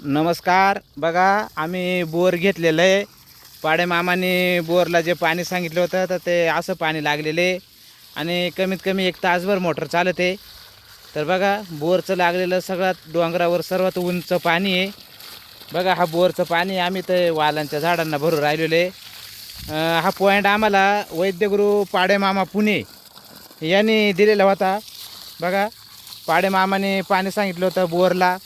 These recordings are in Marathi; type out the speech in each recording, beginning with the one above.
नमस्कार. बघा आम्ही बोर घेतलेलं आहे. पाडे मामाने बोरला जे पाणी सांगितलं होतं तर ते असं पाणी लागलेले आणि कमीत कमी एक तासभर मोटर चालते तर बघा बोरचं लागलेलं सगळ्यात डोंगरावर सर्वात उंच पाणी आहे. बघा हा बोरचं पाणी आम्ही ते वालांच्या झाडांना भरून राहिलेलो आहे. हा पॉईंट आम्हाला वैद्यगुरू पाडे मामा पुणे यांनी दिलेला होता. बघा पाडे मामाने पाणी सांगितलं होतं बोरला.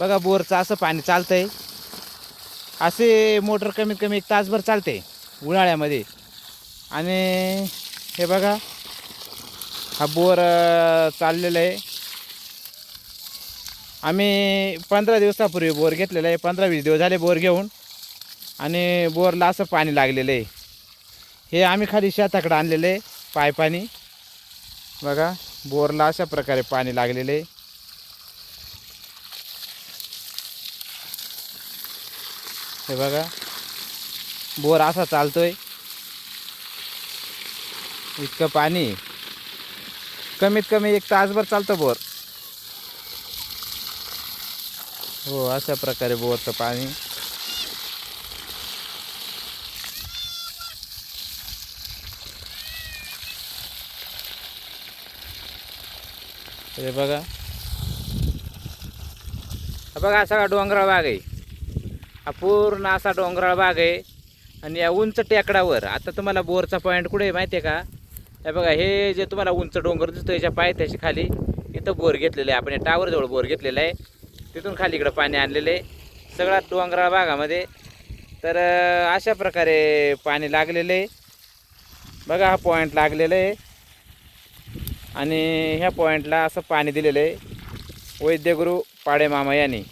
बघा बोरचं असं पाणी चालतंय. असे मोटर कमीत कमी एक तासभर चालते उन्हाळ्यामध्ये. आणि हे बघा हा बोर चाललेला आहे. आम्ही पंधरा दिवसापूर्वी बोर घेतलेला आहे. पंधरा वीस दिवस झाले बोर घेऊन. आणि बोरला असं पाणी लागलेलं आहे. हे आम्ही खाली शेताकडं आणलेलं आहे पायपाणी बघा बोरला अशा प्रकारे पाणी लागलेलं आहे. हे बघा. बोर असा चालतोय. इतकं पाणी. कमीत कमी एक तासभर चालतं बोर. हो अशा प्रकारे बोरचं पाणी. हे बघा. बघा सगळा डोंगराळ भाग आहे. हा पूर्ण असा डोंगराळ भाग आहे. आणि या उंच टेकडावर आता तुम्हाला बोरचा पॉईंट कुठे आहे माहिती आहे का? हे बघा हे जे तुम्हाला उंच डोंगर दिसतो याच्या पाय त्याच्याखाली इथं बोर घेतलेलं आहे. आपण या टावरजवळ बोर घेतलेला आहे. तिथून खाली इकडं पाणी आणलेलं आहे. सगळ्यात डोंगराळ भागामध्ये. तर अशा प्रकारे पाणी लागलेलं आहे. बघा हा पॉईंट लागलेलं आहे. आणि ह्या पॉईंटला असं पाणी दिलेलं आहे. वैद्यगुरू पाडेमामा यांनी.